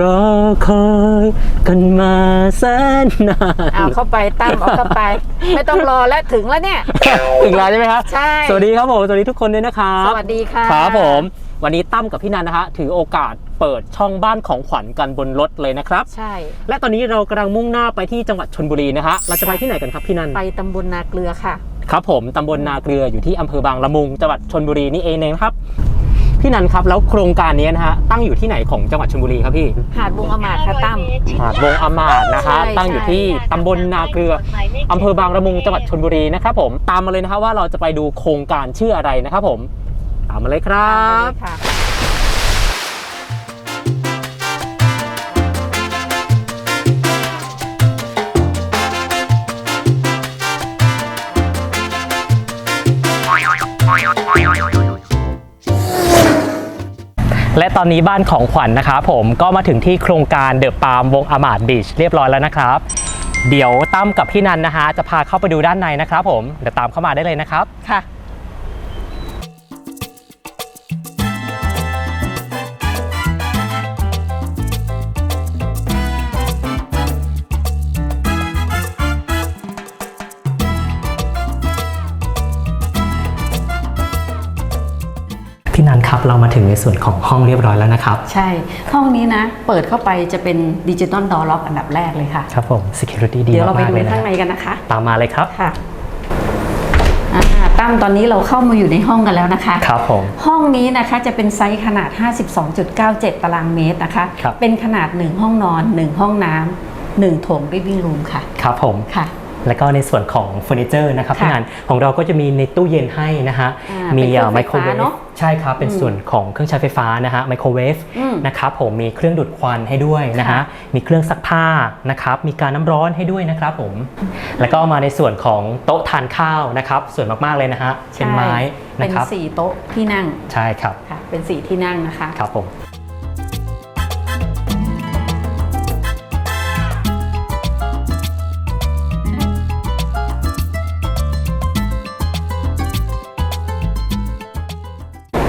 รอคอยกันมาแสนนานเอาเข้าไปตั้มเอาเข้าไป ไม่ต้องรอแล้วถึงแล้วเนี่ย ถึงแล้วใช่ไหมครับใช่สวัสดีครับผมสวัสดีทุกคนด้วยนะครับสวัสดีค่ะครับผมวันนี้ตั้มกับพี่นันนะฮะถือโอกาสเปิดช่องบ้านของขวัญกันบนรถเลยนะครับ ใช่ และตอนนี้เรากำลังมุ่งหน้าไปที่จังหวัดชนบุรีนะฮะเราจะไปที่ไหนกันครับพี่นันไปตำบลนาเกลือค่ะ ครับผมตำบลนาเกลืออยู่ที่อำเภอบางละมุงจังหวัดชนบุรีนี่เองนะครับ พี่นันครับแล้วโครงการนี้นะฮะตั้งอยู่ที่ไหนของจังหวัดชลบุรีครับพี่หาดวงอมาดค่ะตั้ม หาดวงอมาดนะคะ ใช่ ตั้งอยู่ที่ตำบลนาเกลืออำเภอบางละมุงจังหวัดชลบุรีนะครับผมตามมาเลยนะครับว่าเราจะไปดูโครงการชื่ออะไรนะครับผม ตามมาเลยครัตามไปบ เลยค่ะ และตอนนี้บ้านของขวัญนะครับผมก็มาถึงที่โครงการเดอะปาล์มวงอมาดบีชเรียบร้อยแล้วนะครับ เดี๋ยวตั้มกับพี่นันนะฮะจะพาเข้าไปดูด้านในนะครับผมเดี๋ยวตามเข้ามาได้เลยนะครับค่ะ พี่นันครับเรามาถึงในส่วนของห้องเรียบร้อยแล้วนะครับ ใช่ ห้องนี้นะ เปิดเข้าไปจะเป็นดิจิตอลดอร์ล็อกอันดับแรกเลยค่ะ ครับผม security ดีเดี๋ยวเราไปมากๆดูเลยนะข้างในกันนะคะ ตามมาเลยครับ ค่ะอ่าตั้มตอนนี้เราเข้ามาอยู่ในห้องกันแล้วนะคะ ครับผม ห้องนี้นะคะจะเป็นไซส์ขนาด 52.97 ตารางเมตรนะคะ ครับ เป็นขนาด 1 ห้องนอน 1 ห้องน้ำหนึ่งโถง living room ค่ะ ครับผม ค่ะ แล้วก็ในส่วนของเฟอร์นิเจอร์นะครับค่ะพี่นันของเราก็จะมีในตู้เย็นให้นะฮะอ่ามีเป็นเครื่องไมโครเวไฟฟ้าฟเนอะใช่ครับ เป็นอืมส่วนของเครื่องใช้ไฟฟ้านะฮะไมโครเวฟอืมนะครับผมมีเครื่องดูดควันให้ด้วยนะฮะค่ะมีเครื่องซักผ้านะครับมีการน้ำร้อนให้ด้วยนะครับผม แล้วก็มาในส่วนของโต๊ะทานข้าวนะครับสวยมากๆเลยนะฮะเป็นไม้เป็นะนครับสี่โต๊ะที่นั่งใช่ครับค่ะเป็นสี่ที่นั่งนะคะครับผม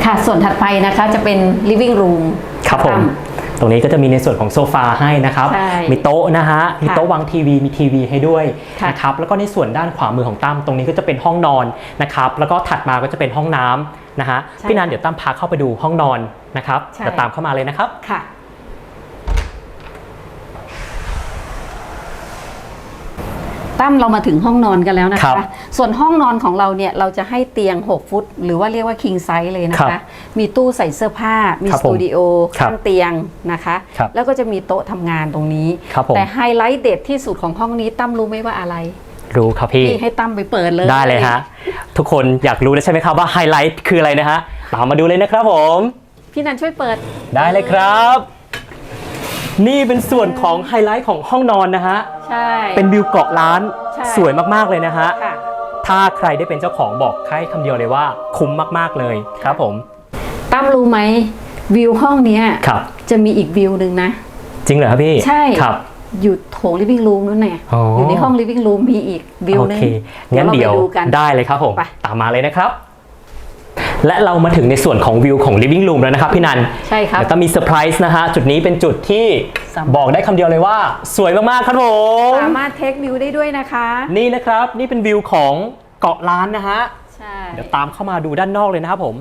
ค่ะ ส่วนถัดไปนะคะจะเป็น living room ครับผมตั้ตรงนี้ก็จะมีในส่วนของโซฟาให้นะครับ ใช่มีโต๊ะนะฮะ มีโต๊ะวางทีวี มีทีวีให้ด้วยค่ะนะครับ แล้วก็ในส่วนด้านขวามือของตั้มตรงนี้ก็จะเป็นห้องนอนนะครับ แล้วก็ถัดมาก็จะเป็นห้องน้ำนะฮะ ใช่พี่นันเดี๋ยวตั้มพาเข้าไปดูห้องนอนนะครับ ใช่ เดี๋ยวตามเข้ามาเลยนะครับ ค่ะ ตั้มเรามาถึงห้องนอนกันแล้วนะครัคะ บส่วนห้องนอนของเราเนี่ยเราจะให้เตียง 6 ฟุต หรือว่าเรียกว่า king size เลยนะครัคะ บมีตู้ใส่เสื้อผ้า มีครับสผมตูดิโอครับข้างเตียงนะคะ ครับแล้วก็จะมีโต๊ะทำงานตรงนี้ ครับผม แต่ไฮไลท์เด็ดที่สุดของห้องนี้ตั้มรู้ไหมว่าอะไรรู้ครับพี่ พี่ให้ตั้มไปเปิดเลย ได้เลยฮะ ทุกคนอยากรู้แล้วใช่ไหมครับว่าไฮไลท์คืออะไรนะฮะตามมาดูเลยนะครับผม พี่นันช่วยเปิด ได้เลยครับ นี่เป็นส่วนของไฮไลท์ของห้องนอนนะฮะใช่เป็นวิวเกาะล้านใช่สวยมากๆเลยนะฮะ ค่ะ ถ้าใครได้เป็นเจ้าของบอกแค่คำเดียวเลยว่า คุ้มมากๆเลยครับผมตั้มรู้ไหมวิวห้องเนี้ยครับ จะมีอีกวิวหนึ่งนะ จริงเหรอครับพี่ใช่ ครับ อยู่โถง living room นู่นไงอ๋ออยู่ในห้อง living room มีอีกวิวโอหนึงเคงั้นเดี๋ยวราไปดูกัน ได้เลยครับผม ไป ตามมาเลยนะครับ และเรามาถึงในส่วนของวิวของ living room แล้วนะครับพี่นันใช่ครับ แล้วก็มีเซอร์ไพรส์นะฮะ จุดนี้เป็นจุดที่สำบอกได้คำเดียวเลยว่า สวยมากๆครับผม สามารถเทควิวได้ด้วยนะคะนี่นะครับ นี่เป็นวิวของเกาะล้านนะฮะ ใช่ เดี๋ยวตามเข้ามาดูด้านนอกเลยนะครับผม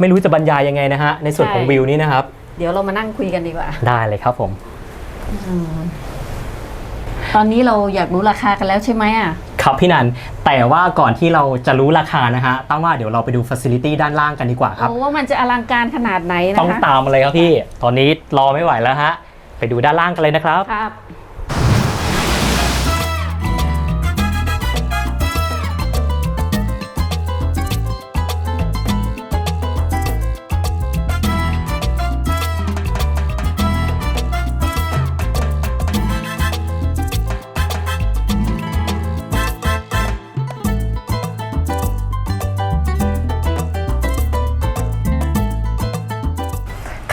ไม่รู้จะบรรยายยังไงนะฮะ ในส่วนของวิวนี้นะครับ เดี๋ยวเรามานั่งคุยกันดีกว่า ได้เลยครับผม ตอนนี้เราอยากรู้ราคากันแล้วใช่ไหมอะ ครับพี่นัน แต่ว่าก่อนที่เราจะรู้ราคานะฮะตั้งว่าเดี๋ยวเราไปดูฟัซิลิตี้ด้านล่างกันดีกว่าครับ โอ้ว่ามันจะอลังการขนาดไหนนะต้องคะตามมาเลยครับพี่ ตอนนี้รอไม่ไหวแล้วฮะ ไปดูด้านล่างกันเลยนะครับ ครับ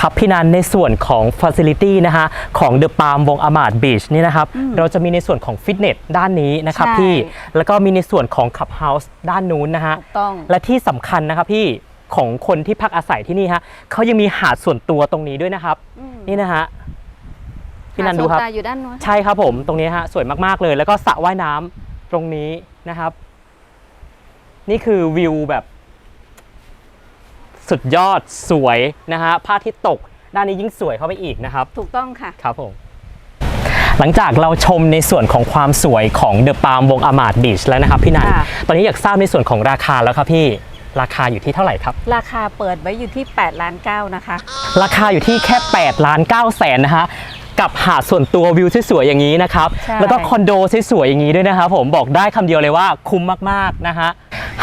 ครับพี่นันในส่วนของ Facility นะฮะของ The Palm วงอมาดบีชนี่นะครับเราจะมีในส่วนของฟิตเนสด้านนี้นะครับใช่ พี่แล้วก็มีในส่วนของ Clubhouse ด้านนู้นนะฮะ ถูกต้อง และที่สำคัญนะครับพี่ของคนที่พักอาศัยที่นี่ฮะเขายังมีหาดส่วนตัวตรงนี้ด้วยนะครับ อืมนี่นะฮะพี่นันดูครับ หาดโซตาอยู่ด้านนู้น ใช่ครับผมตรงนี้ฮะสวยมากๆเลย แล้วก็สระว่ายน้ำตรงนี้นะครับ นี่คือวิวแบบ สุดยอดสวยนะฮะพระอาทิตย์ตกด้านนี้ยิ่งสวยเข้าไปอีกนะครับ ถูกต้องค่ะ ครับผม หลังจากเราชมในส่วนของความสวยของเดอะปาล์มวงอามาดบีชแล้วนะครับพี่นันค่ะ ตอนนี้อยากทราบในส่วนของราคาแล้วครับพี่ ราคาอยู่ที่เท่าไหร่ครับ ราคาเปิดไว้อยู่ที่8ล้าน9นะคะ ราคาอยู่ที่แค่8ล้าน9แสนนะฮะ กับหาดส่วนตัววิวสวยๆอย่างนี้นะครับ ใช่ แล้วก็คอนโดสวยๆอย่างนี้ด้วยนะครับผมบอกได้คำเดียวเลยว่าคุ้มมากๆนะฮะ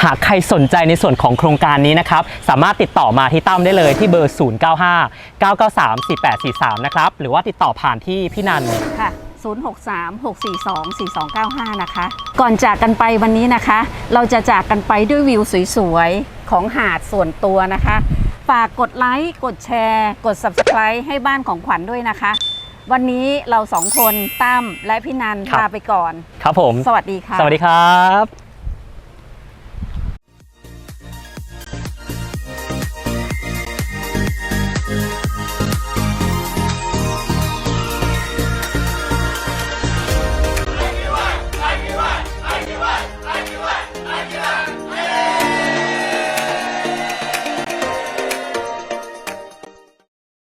หากใครสนใจในส่วนของโครงการนี้นะครับ สามารถติดต่อมาที่ตั้มได้เลยที่เบอร์ 095 993 4843 นะครับ หรือว่าติดต่อผ่านที่พี่นัน ค่ะ 063 642 4295 นะคะ ก่อนจากกันไปวันนี้นะคะ เราจะจากกันไปด้วยวิวสวยๆ ของหาดส่วนตัวนะคะ ฝากกดไลค์ กดแชร์ กด Subscribe ให้บ้านของขวัญด้วยนะคะ วันนี้เราสองคนตั้มและพี่นันครับ ลาไปก่อน ครับผม สวัสดีค่ะ สวัสดีครับ